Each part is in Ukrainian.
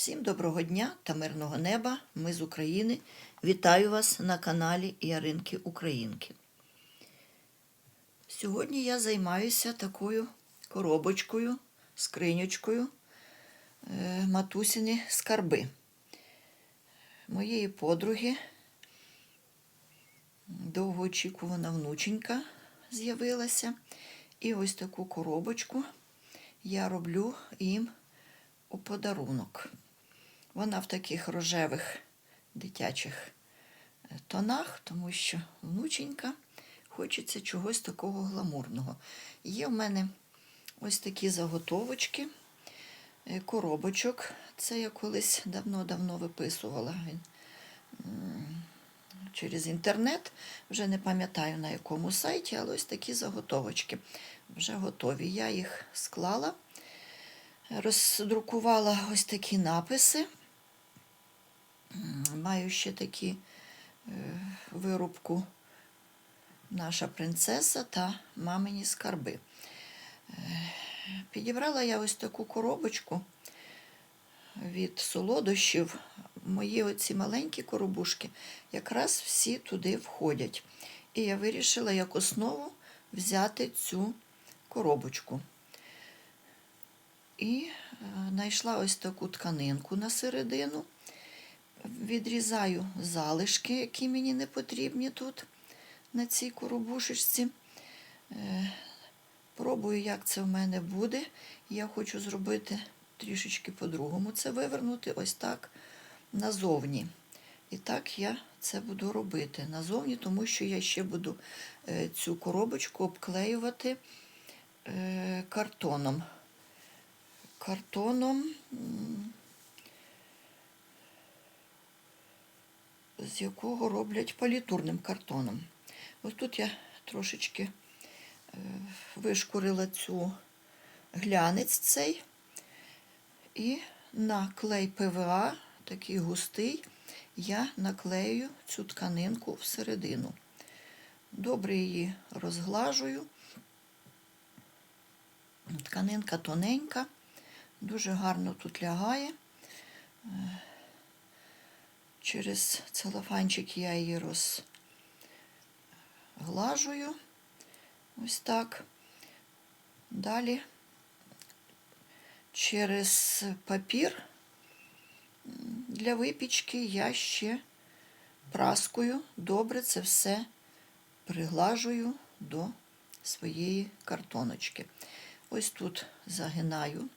Всім доброго дня та мирного неба. Ми з України. Вітаю вас на каналі Яринки Українки. Сьогодні я займаюся такою коробочкою, скринючкою е, матусіни скарби. Моєї подруги довгоочікувана внученька з'явилася. І ось таку коробочку я роблю їм у подарунок. Вона в таких рожевих дитячих е, тонах, тому що внученька хочеться чогось такого гламурного. Є в мене ось такі заготовочки, е, коробочок. Це я колись давно-давно виписувала через інтернет. Вже не пам'ятаю на якому сайті, але ось такі заготовочки вже готові. Я їх склала роздрукувала ось такі написи. Маю ще такі е, вирубку наша принцеса та мамині скарби. Е, Підібрала я ось таку коробочку від солодощів. Мої оці маленькі коробушки якраз всі туди входять. І я вирішила як основу взяти цю коробочку. І е, знайшла ось таку тканинку на середину. Відрізаю залишки, які мені не потрібні тут, на цій коробушечці. Е, Пробую, як це в мене буде. Я хочу зробити трішечки по-другому. Це вивернути ось так назовні. І так я це буду робити назовні, тому що я ще буду е, цю коробочку обклеювати е, картоном картоном, з якого роблять палітурним картоном. Ось тут я трошечки е, вишкурила цю глянець цей і на клей ПВА, такий густий, я наклею цю тканинку всередину. Добре її розглажую. Тканинка тоненька. Дуже гарно тут лягає. Через целофанчик я її розглажую. Ось так. Далі через папір для випічки я ще праскою добре це все приглажую до своєї картоночки. Ось тут загинаю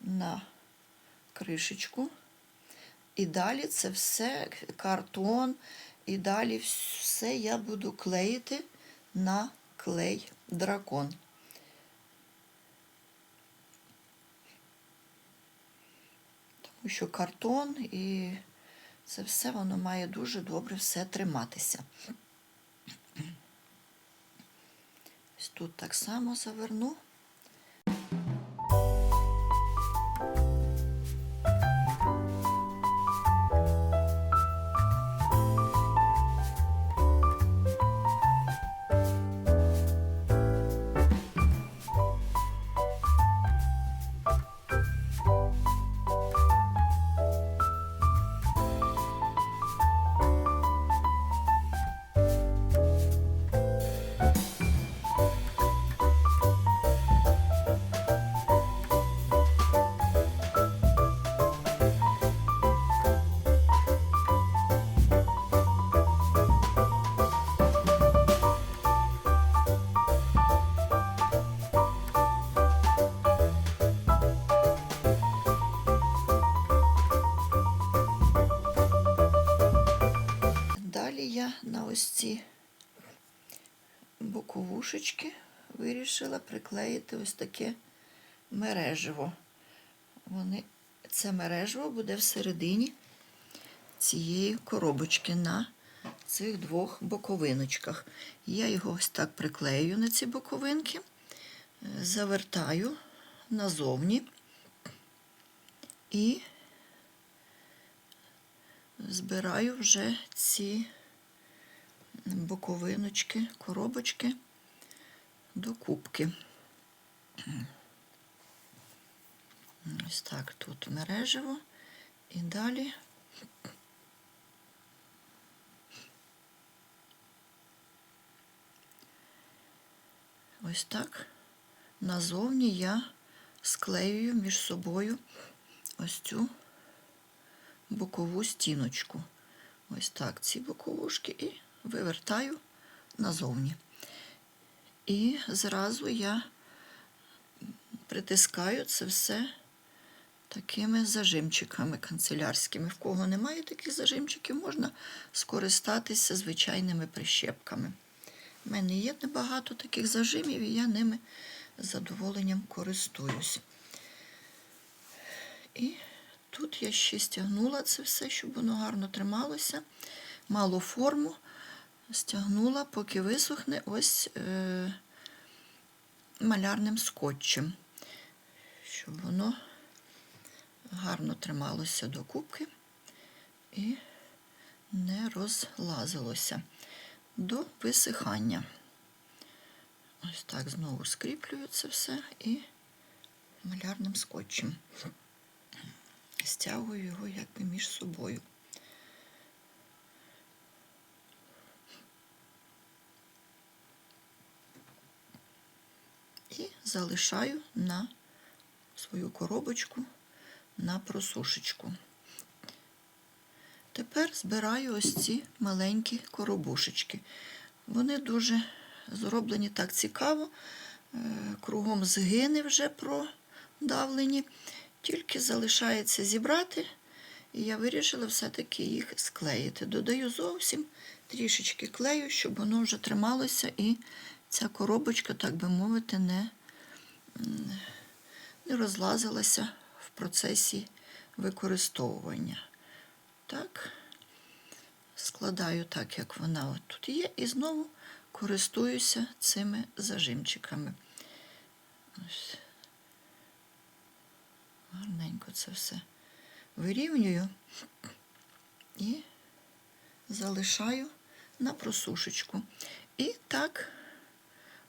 на кришечку. І далі це все картон, і далі все я буду клеїти на клей дракон. Тому що картон і це все воно має дуже добре все триматися. Ось тут так само заверну. Ці боковушечки вирішила приклеїти ось таке мережево. Вони, це мережево буде всередині цієї коробочки на цих двох боковиночках. Я його ось так приклею на ці боковинки, завертаю назовні і збираю вже ці боковиночки, коробочки до кубки. Ось так тут мережево. І далі. Ось так. Назовні я склеюю між собою ось цю бокову стіночку. Ось так ці боковушки і вивертаю назовні. І зразу я притискаю це все такими зажимчиками канцелярськими. В кого немає таких зажимчиків, можна скористатися звичайними прищепками. У мене є небагато таких зажимів, і я ними з задоволенням користуюсь. І тут я ще стягнула це все, щоб воно гарно трималося. Мало форму, стягнула, поки висохне ось е, малярним скотчем, щоб воно гарно трималося до кубки і не розлазилося до висихання. Ось так знову скріплюю це все і малярним скотчем. Стягую його якби між собою. І залишаю на свою коробочку на просушечку. Тепер збираю ось ці маленькі коробушечки. Вони дуже зроблені так цікаво, е, кругом згини вже продавлені, тільки залишається зібрати, і я вирішила все-таки їх склеїти. Додаю зовсім трішечки клею, щоб воно вже трималося і ця коробочка, так би мовити, не, не розлазилася в процесі використовування. Так, складаю так, як вона от тут є, і знову користуюся цими зажимчиками. Ось. Гарненько це все вирівнюю і залишаю на просушечку. І так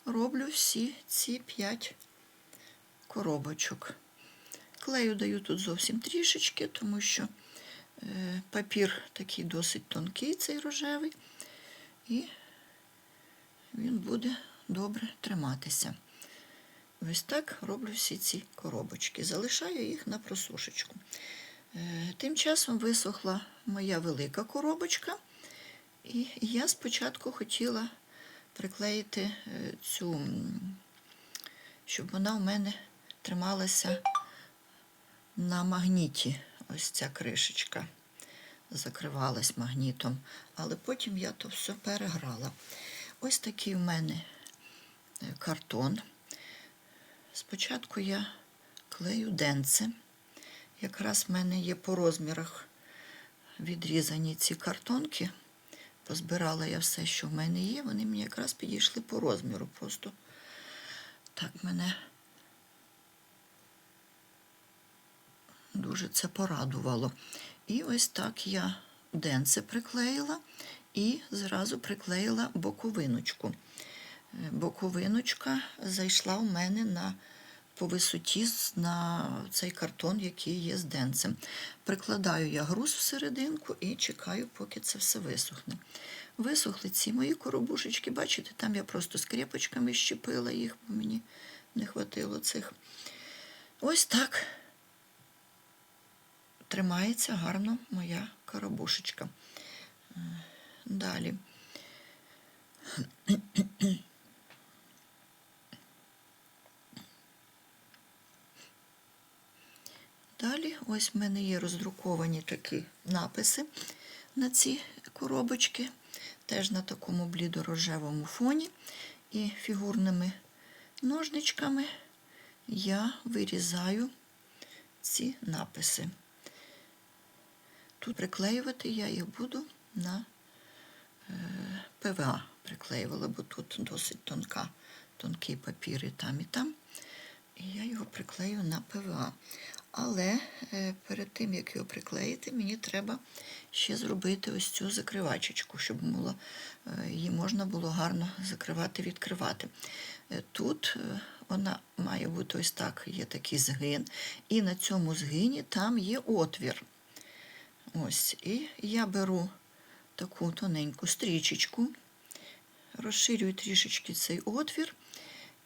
роблю всі ці п'ять коробочок. Клею даю тут зовсім трішечки, тому що е, папір такий досить тонкий, цей рожевий, і він буде добре триматися. Ось так роблю всі ці коробочки. Залишаю їх на просушечку. Е, Тим часом висохла моя велика коробочка, і я спочатку хотіла приклеїти е, цю, щоб вона у мене трималася на магніті. Ось ця кришечка закривалась магнітом, але потім я то все переграла. Ось такий у мене е, картон. Спочатку я клею денце. Якраз в мене є по розмірах відрізані ці картонки. Позбирала я все, що в мене є. Вони мені якраз підійшли по розміру. Просто так мене дуже це порадувало. І ось так я денце приклеїла і зразу приклеїла боковиночку. Е, Боковиночка зайшла у мене на по висоті на цей картон, який є з денцем. Прикладаю я груз всерединку і чекаю, поки це все висохне. Висохли ці мої коробушечки, бачите, там я просто скрепочками щепила їх, бо мені не хватило цих. Ось так тримається гарно моя коробушечка. Е, Далі. Далі ось в мене є роздруковані такі написи на ці коробочки, теж на такому блідорожевому фоні. І фігурними ножничками я вирізаю ці написи. Тут приклеювати я їх буду на е, ПВА приклеювала, бо тут досить тонка, тонкий папір і там, і там. І я його приклею на ПВА. Але е, перед тим, як його приклеїти, мені треба ще зробити ось цю закривачечку, щоб було, е, її можна було гарно закривати, відкривати. Е, Тут вона має бути ось так, є такий згин, і на цьому згині там є отвір. Ось, і я беру таку тоненьку стрічечку, розширюю трішечки цей отвір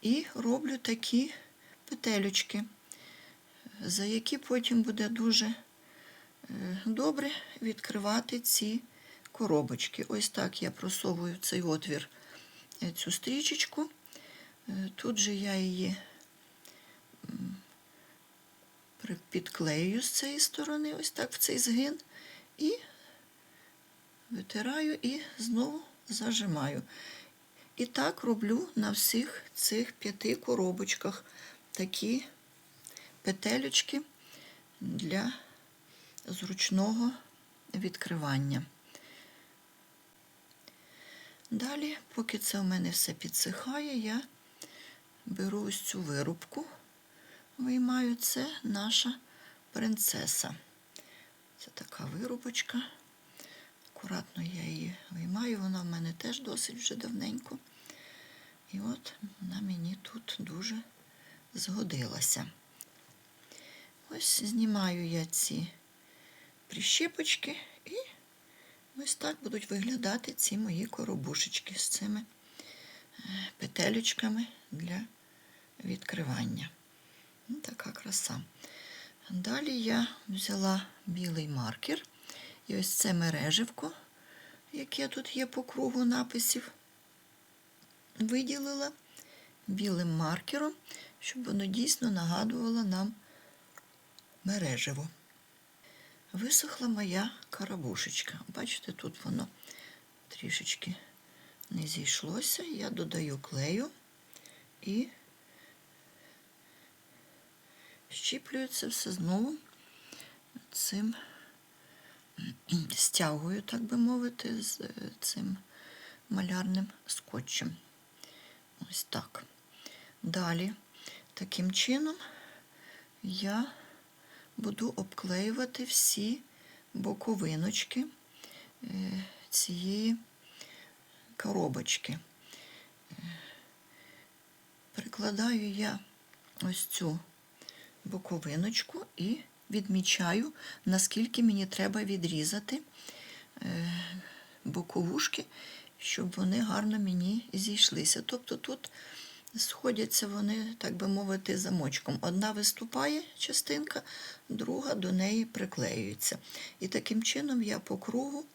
і роблю такі петелючки, за які потім буде дуже е, добре відкривати ці коробочки. Ось так я просовую цей отвір е, цю стрічечку. Е, Тут же я її підклею з цієї сторони, ось так в цей згин, і витираю і знову зажимаю. І так роблю на всіх цих п'яти коробочках такі петелечки для зручного відкривання. Далі, поки це у мене все підсихає, я беру ось цю вирубку, виймаю це наша принцеса. Це така вирубочка. Акуратно я її виймаю, вона в мене теж досить вже давненько. І от вона мені тут дуже згодилася. Ось знімаю я ці прищепочки і ось так будуть виглядати ці мої коробушечки з цими е, петелечками для відкривання. Ну, така краса. Далі я взяла білий маркер. І ось це мереживко, яке тут є по кругу написів, виділила білим маркером, щоб воно дійсно нагадувало нам мереживо. Висохла моя карабушечка. Бачите, тут воно трішечки не зійшлося. Я додаю клею і щіплюю це все знову цим стягую, так би мовити, з е, цим малярним скотчем. Ось так. Далі, таким чином, я буду обклеювати всі боковиночки е, цієї коробочки. Прикладаю я ось цю боковиночку і відмічаю, наскільки мені треба відрізати е, боковушки, щоб вони гарно мені зійшлися. Тобто тут сходяться вони, так би мовити, замочком. Одна виступає частинка, друга до неї приклеюється. І таким чином я по кругу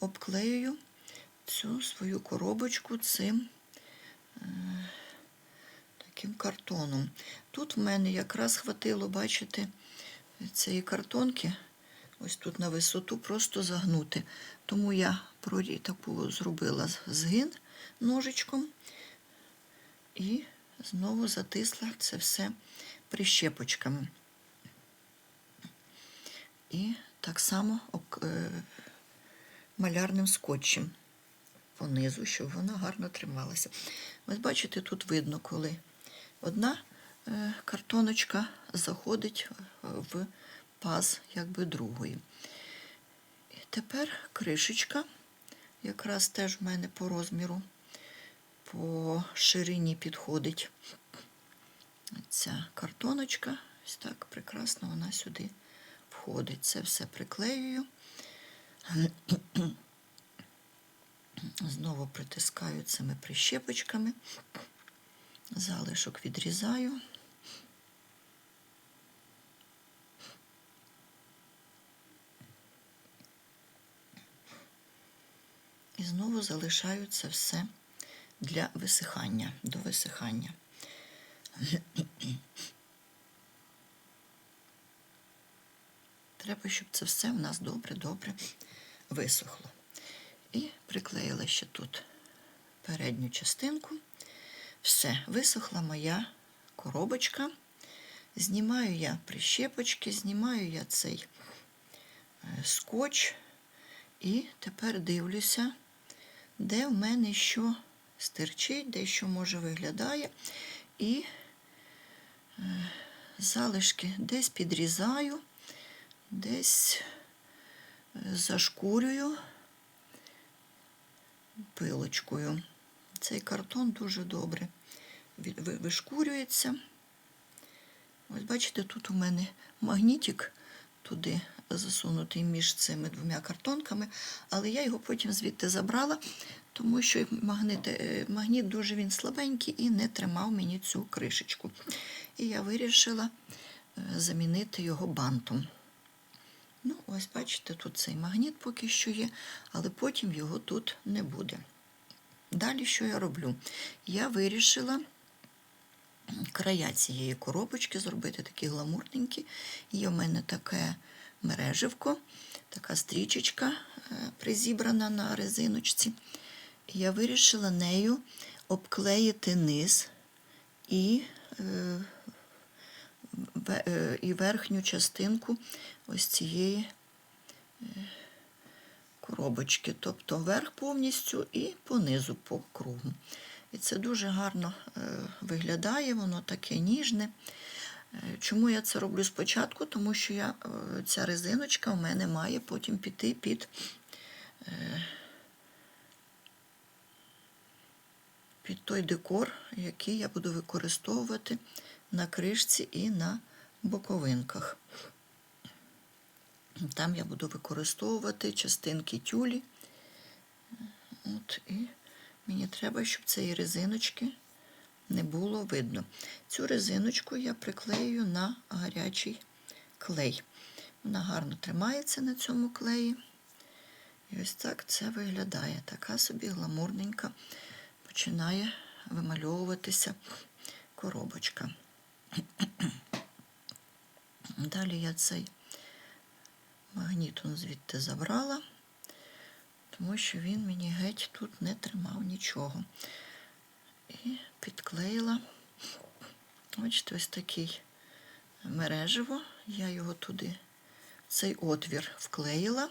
обклеюю цю свою коробочку цим е, таким картоном. Тут в мене якраз хватило, бачите, цієї картонки, ось тут на висоту, просто загнути. Тому я прорі таку зробила згин ножичком і знову затисла це все прищепочками. І так само е, малярним скотчем понизу, щоб вона гарно трималася. Ось бачите, тут видно, коли одна е, картоночка заходить в паз якби другої. І тепер кришечка, якраз теж в мене по розміру, по ширині підходить ця картоночка. Ось так прекрасно вона сюди входить. Це все приклеюю. Знову притискаю цими прищепочками, залишок відрізаю. І знову залишаю це все для висихання, до висихання. Треба, щоб це все в нас добре-добре висохло. І приклеїла ще тут передню частинку. Все, висохла моя коробочка. Знімаю я прищепочки, знімаю я цей е, скотч. І тепер дивлюся, де в мене що стирчить, де що може виглядає. І е, залишки десь підрізаю, десь е, зашкурюю пилочкою. Цей картон дуже добре вишкурюється. Ось бачите, тут у мене магнітик туди засунутий між цими двома картонками, але я його потім звідти забрала, тому що магнит, е, магніт дуже він слабенький і не тримав мені цю кришечку. І я вирішила е, замінити його бантом. Ну, ось бачите, тут цей магніт поки що є, але потім його тут не буде. Далі що я роблю? Я вирішила края цієї коробочки зробити такі гламурненькі. Є в мене таке мереживко, така стрічечка е, призібрана на резиночці. Я вирішила нею обклеїти низ і, е, е, і верхню частинку ось цієї е, коробочки, тобто верх повністю і понизу по кругу. І це дуже гарно виглядає, воно таке ніжне. Чому я це роблю спочатку? Тому що я, ця резиночка в мене має потім піти під, під той декор, який я буду використовувати на кришці і на боковинках. Там я буду використовувати частинки тюлі. От, і мені треба, щоб цієї резиночки не було видно. Цю резиночку я приклею на гарячий клей. Вона гарно тримається на цьому клеї. І ось так це виглядає. Така собі гламурненька починає вимальовуватися коробочка. Далі я цей магніт звідти забрала, тому що він мені геть тут не тримав нічого. І підклеїла. Бачите, ось такий мереживо. Я його туди, цей отвір вклеїла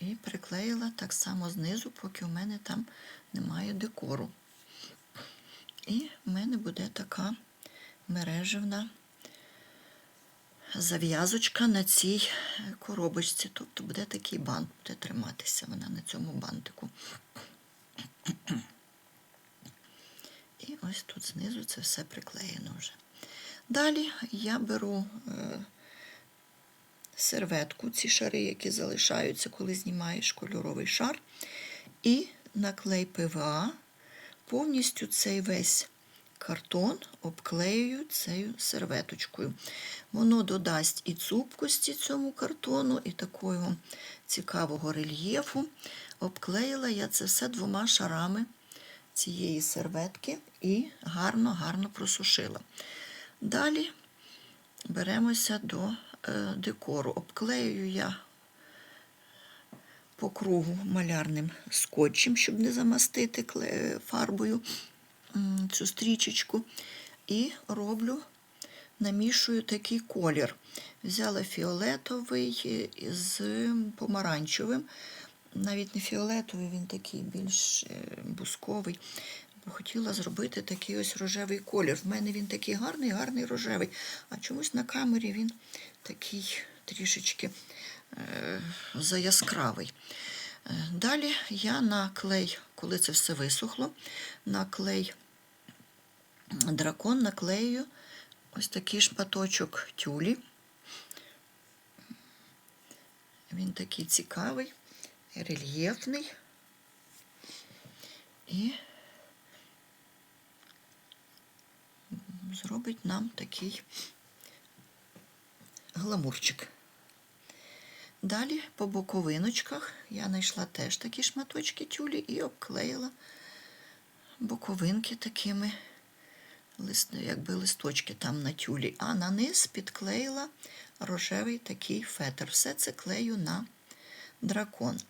і приклеїла так само знизу, поки у мене там немає декору. І в мене буде така мереживна зав'язочка на цій коробочці. Тобто буде такий бант, буде триматися вона на цьому бантику. І ось тут знизу це все приклеєно вже. Далі я беру е, серветку, ці шари, які залишаються, коли знімаєш кольоровий шар, і на клей ПВА повністю цей весь картон обклеюю цією серветочкою. Воно додасть і цупкості цьому картону, і такого цікавого рельєфу. Обклеїла я це все двома шарами цієї серветки і гарно-гарно просушила. Далі беремося до декору. Обклеюю я по кругу малярним скотчем, щоб не замастити фарбою цю стрічечку. І роблю, намішую такий колір. Взяла фіолетовий е, з помаранчевим. Навіть не фіолетовий, він такий більш е, бусковий. Хотіла зробити такий ось рожевий колір. В мене він такий гарний, гарний рожевий. А чомусь на камері він такий трішечки е, заяскравий. Е, Далі я на клей, коли це все висохло, на клей дракон наклею ось такий шматочок тюлі. Він такий цікавий, рельєфний. І зробить нам такий гламурчик. Далі по боковиночках я знайшла теж такі шматочки тюлі і обклеїла боковинки такими якби листочки там на тюлі, а на низ підклеїла рожевий такий фетр. Все це клею на дракон.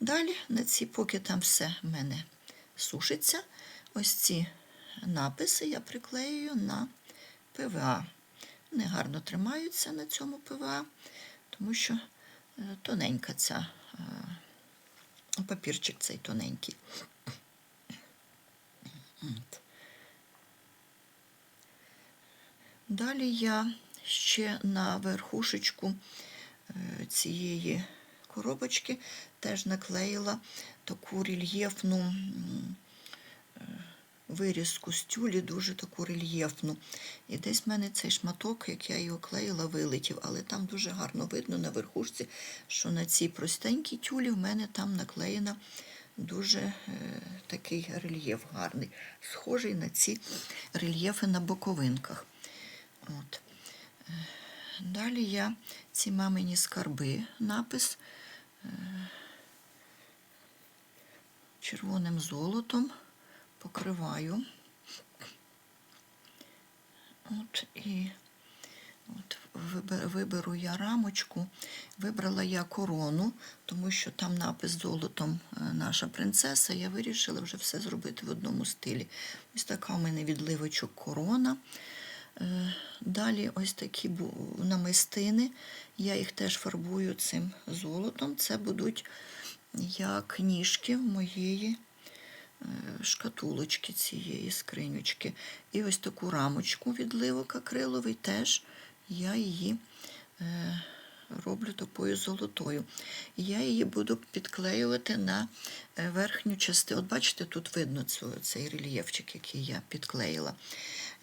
Далі, на ці, поки там все в мене сушиться, ось ці написи я приклеюю на ПВА. Вони гарно тримаються на цьому ПВА, тому що е, тоненька ця е, папірчик цей тоненький. Далі я ще на верхушечку е, цієї коробочки теж наклеїла таку рельєфну вирізку з тюлі, дуже таку рельєфну. І десь в мене цей шматок, як я його клеїла, вилетів, але там дуже гарно видно на верхушці, що на цій простенькій тюлі в мене там наклеєна дуже е, такий рельєф гарний, схожий на ці рельєфи на боковинках. От. Е, Далі я ці мамині скарби напис е, червоним золотом покриваю. От і от виберу я рамочку, вибрала я корону, тому що там напис золотом е, наша принцеса. Я вирішила вже все зробити в одному стилі. Ось така у мене відливочок корона. Е, Далі ось такі намистини. Я їх теж фарбую цим золотом. Це будуть як ніжки моєї шкатулочки цієї скринючки. І ось таку рамочку відливок акриловий теж я її е, роблю такою золотою. Я її буду підклеювати на е, верхню частину. От бачите, тут видно цей рельєфчик, який я підклеїла.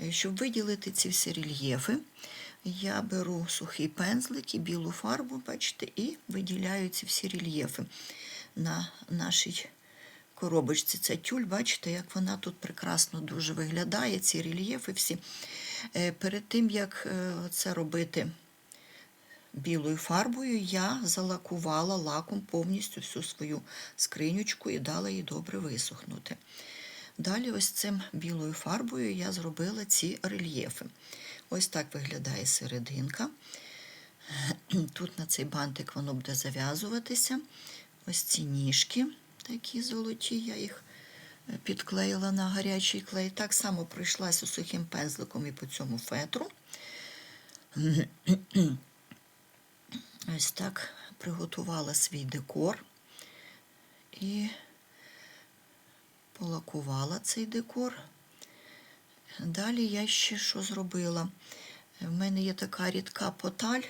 Е, Щоб виділити ці всі рельєфи, я беру сухий пензлик і білу фарбу, бачите, і виділяю ці всі рельєфи на нашій коробочці. Це тюль, бачите, як вона тут прекрасно дуже виглядає, ці рельєфи всі. Е, Перед тим, як е, це робити білою фарбою, я залакувала лаком повністю всю свою скринючку і дала їй добре висохнути. Далі, ось цим білою фарбою я зробила ці рельєфи. Ось так виглядає серединка. Тут на цей бантик воно буде зав'язуватися. Ось ці ніжки такі золоті, я їх е, підклеїла на гарячий клей. Так само пройшлася сухим пензликом і по цьому фетру. Ось так приготувала свій декор і полакувала цей декор. Далі я ще що зробила? В мене є така рідка поталь,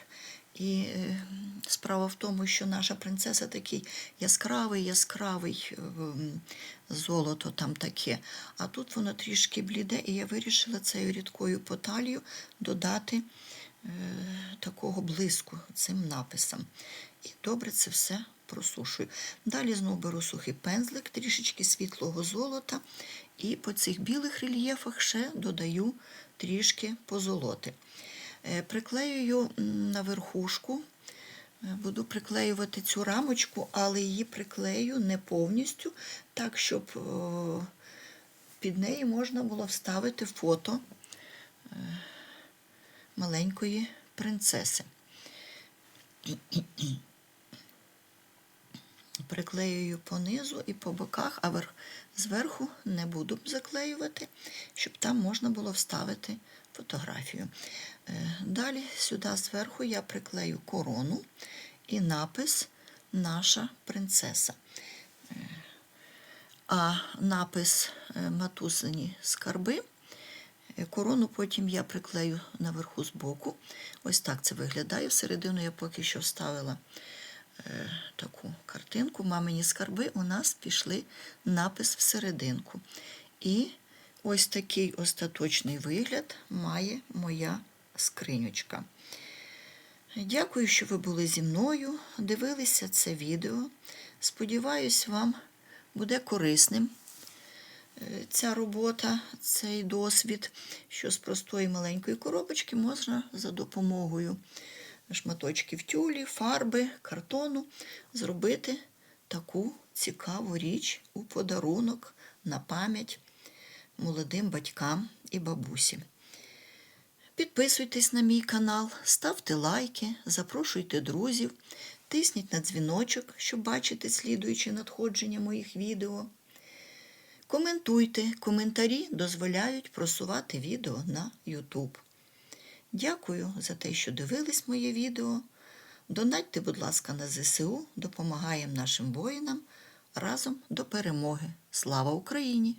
і е, справа в тому, що наша принцеса такий яскравий, яскравий е, золото там таке. А тут воно трішки бліде, і я вирішила цією рідкою поталью додати е, такого блиску цим написам. І добре це все просушую. Далі знову беру сухий пензлик, трішечки світлого золота, і по цих білих рельєфах ще додаю трішки позолоти. Е, Приклеюю на верхушку, е, буду приклеювати цю рамочку, але її приклею не повністю, так, щоб під неї можна було вставити фото е, маленької принцеси. Приклеюю понизу і по боках, а зверху не буду заклеювати, щоб там можна було вставити фотографію. Е, Далі сюди зверху я приклею корону і напис Наша принцеса. Е, А напис е, Матусині скарби. Корону потім я приклею наверху збоку. Ось так це виглядає. Всередину я поки що вставила таку картинку. Мамині скарби у нас пішли напис всерединку. І ось такий остаточний вигляд має моя скринючка. Дякую, що ви були зі мною, дивилися це відео. Сподіваюсь, вам буде корисним е, ця робота, цей досвід, що з простої маленької коробочки можна за допомогою шматочків тюлі, фарби, картону зробити таку цікаву річ у подарунок на пам'ять молодим батькам і бабусі. Підписуйтесь на мій канал, ставте лайки, запрошуйте друзів, тисніть на дзвіночок, щоб бачити слідуючі надходження моїх відео. Коментуйте, коментарі дозволяють просувати відео на YouTube. Дякую за те, що дивились моє відео. Донатьте, будь ласка, на ЗСУ, допомагаємо нашим воїнам разом до перемоги. Слава Україні!